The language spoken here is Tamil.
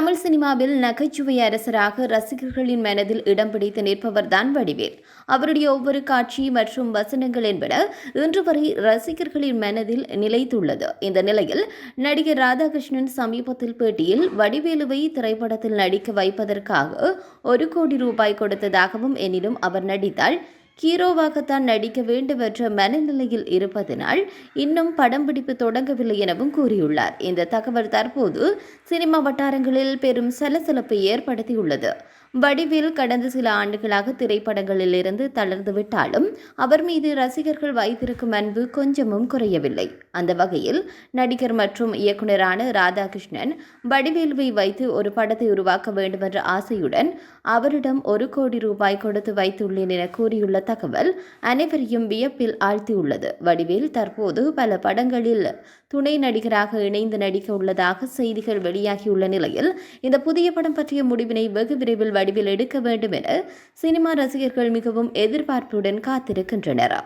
தமிழ் சினிமாவில் நகைச்சுவை அரசராக ரசிகர்களின் மனதில் இடம் பிடித்து நிற்பவர்தான் வடிவேல். அவருடைய ஒவ்வொரு காட்சி மற்றும் வசனங்கள் என்பன இன்று வரை ரசிகர்களின் மனதில் நிலைத்துள்ளது. இந்த நிலையில் நடிகர் ராதாகிருஷ்ணன் சமீபத்தில் பேட்டியில் வடிவேலுவை திரைப்படத்தில் நடிக்க வைப்பதற்காக ஒரு கோடி ரூபாய் கொடுத்ததாகவும் எனினும் அவர் நடித்தால் ஹீரோவாகத்தான் நடிக்க வேண்டும் என்ற மனநிலையில் இருப்பதனால் இன்னும் படம் பிடிப்பு தொடங்கவில்லை எனவும் கூறியுள்ளார். இந்த தகவல் தற்போது சினிமா வட்டாரங்களில் பெரும் சலசலப்பை ஏற்படுத்தியுள்ளது. வடிவில் கடந்த சில ஆண்டுகளாக திரைப்படங்களில் இருந்து தளர்ந்து விட்டாலும் அவர் மீது ரசிகர்கள் வைத்திருக்கும் அன்பு கொஞ்சமும் குறையவில்லை. அந்த வகையில் நடிகர் மற்றும் இயக்குனரான ராதாகிருஷ்ணன் வடிவேலுவை வைத்து ஒரு படத்தை உருவாக்க வேண்டுமென்ற ஆசையுடன் அவரிடம் ஒரு கோடி ரூபாய் கொடுத்து வைத்துள்ளேன் என கூறியுள்ள தகவல் அனைவரையும் வியப்பில் ஆழ்த்தியுள்ளது. வடிவேல் தற்போது பல படங்களில் துணை நடிகராக இணைந்து நடிக்க உள்ளதாக செய்திகள் வெளியாகியுள்ள நிலையில் இந்த புதிய படம் பற்றிய முடிவினை வெகு விரைவில் வடிவில் எடுக்க வேண்டும் என சினிமா ரசிகர்கள் மிகவும் எதிர்பார்ப்புடன் காத்திருக்கின்றனர்.